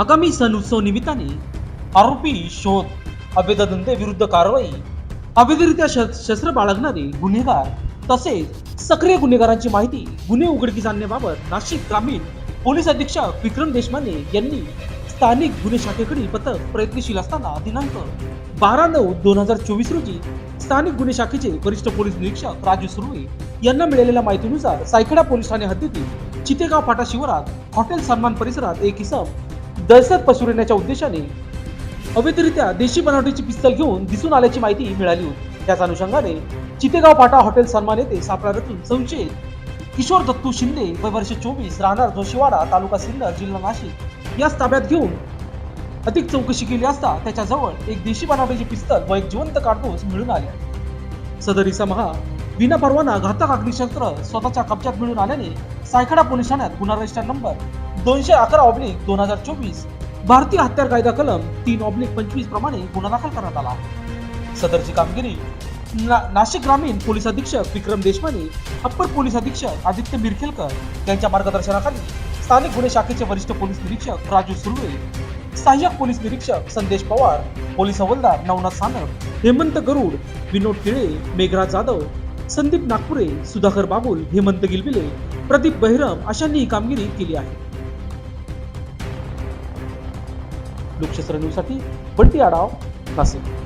आगामी सण उत्सव निमित्ताने आरोपी शोध अवैध विरुद्ध कारवाई अवैधरित्या श- शस्त्र बाळगणारे गुन्हेगार तसेच सक्रिय गुन्हेगारांची माहिती गुन्हे उघडकीस आणण्याबाबत नाशिक ग्रामीण पोलीस अधीक्षक विक्रम देशमाने यांनी स्थानिक गुन्हे शाखेकडील पथक प्रयत्नशील असताना दिनांक बारा नऊ दोन हजार चोवीस रोजी स्थानिक गुन्हे शाखेचे वरिष्ठ पोलीस निरीक्षक राजू सुर्वे यांना मिळालेल्या माहितीनुसार सायखेडा पोलीस ठाणे हद्दीतील चितेगाव फाटा शिवारात हॉटेल सन्मान परिसरात एक इसम दहशत पसरविण्याच्या उद्देशाने अवैधरित्या देशी बनावटीची पिस्तल घेऊन दिसून आल्याची माहिती मिळाली होती. त्याच अनुषंगाने चितेगाव फाटा हॉटेल सन्मान येथे सापळा रचून संशयित किशोर दत्तू शिंदे वय वर्ष चोवीस राहणार जोशीवाडा तालुका सिन्नर जिल्हा नाशिक याच ताब्यात घेऊन अधिक चौकशी केली असता त्याच्याजवळ एक देशी बनावटीची पिस्तल व एक जिवंत काडतूस मिळून आले. सदर इसम हा विना परवाना घातक अग्निशस्त्र स्वतःच्या कब्जात मिळून आल्याने सायखडा पोलीस ठाण्यात गुन्हा रजिस्टर नंबर दोनशे अकरा ऑब्लिक दोन हजार चोवीस. भारतीय हत्यार कायदा कलम तीन ऑब्लिक पंचवीस प्रमाणे गुन्हा दाखल करण्यात आला. सदरची कामगिरी ना, नाशिक ग्रामीण पोलीस अधीक्षक विक्रम देशमाने अप्पर पोलीस अधीक्षक आदित्य मिरखेलकर यांच्या मार्गदर्शनाखाली स्थानिक गुन्हे शाखेचे वरिष्ठ पोलीस निरीक्षक राजू सुर्वे सहाय्यक पोलीस निरीक्षक संदेश पवार पोलीस हवालदार नवनाथ सानप हेमंत गरुड विनोद टिळे मेघराज जाधव संदीप नागपुरे सुधाकर बाबुल हेमंत गिलबिले प्रदीप बहिरम अशांनी ही कामगिरी केली आहे. लोकशास्त्र न्यूजसाठी बंटी आढाव नाशिक